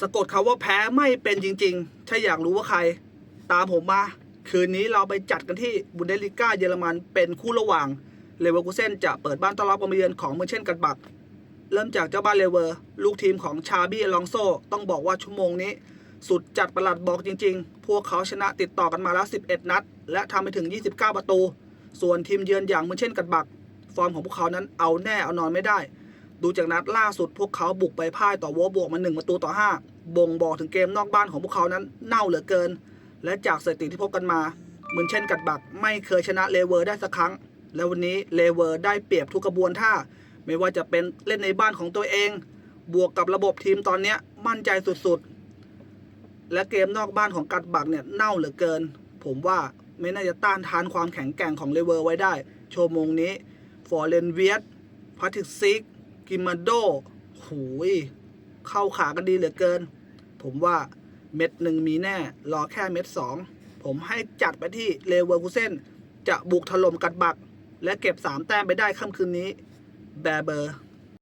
สะกดคาว่าแพ้ไม่เป็นจริง ๆ ถ้าอยากรู้ว่าใคร ตามผมมา คืนนี้เราไปจัดกันที่บุนเดลิก้าเยอรมันเป็นคู่ระหว่างเลเวอร์คูเซนจะเปิดบ้านต้อนรับการมาเยือนของเมืองเช่นกันบัก เริ่มจากเจ้าบ้านเลเวอร์ ลูกทีมของชาบี้อลองโซ ต้องบอกว่าชั่วโมงนี้ สุดจัดประหลัดบอกจริง ๆ พวกเขาชนะติดต่อกันมาแล้ว 11 นัด และทำไปถึง 29 ประตู ส่วนทีมเยือนอย่างเมืองเช่นกันบัก ฟอร์มของพวกเขานั้นเอาแน่เอานอนไม่ได้ ดูจากนัดล่าสุดพวกเขาบุกไปพ่ายต่อวอบวกมา1ประตูต่อ5บ่งบอกถึงเกมนอกบ้านของพวกเขานั้นเน่าเหลือเกิน และจากสถิติที่พบกันมาเหมือนเช่นกัดบักไม่เคยชนะเลเวอร์ได้สักครั้ง และวันนี้เลเวอร์ได้เปรียบทุกกระบวนท่า ไม่ว่าจะเป็นเล่นในบ้านของตัวเอง บวกกับระบบทีมตอนนี้มั่นใจสุดๆ และเกมนอกบ้านของกัดบักเนี่ยเน่าเหลือเกิน ผมว่าไม่น่าจะต้านทานความแข็งแกร่งของเลเวอร์ไว้ได้ โชว์มงนี้ ฟอร์เรนเวียตพาทิกซิก กิมมาโดหูย เข้าขากันดีเหลือเกิน ผมว่าเม็ดหนึ่งมีแน่ รอแค่เม็ดสอง ผมให้จัดไปที่เลเวอร์คูเซนจะบุกถล่มกัดบัก และเก็บสามแต้มไปได้ค่ำคืนนี้ แบร์เบอร์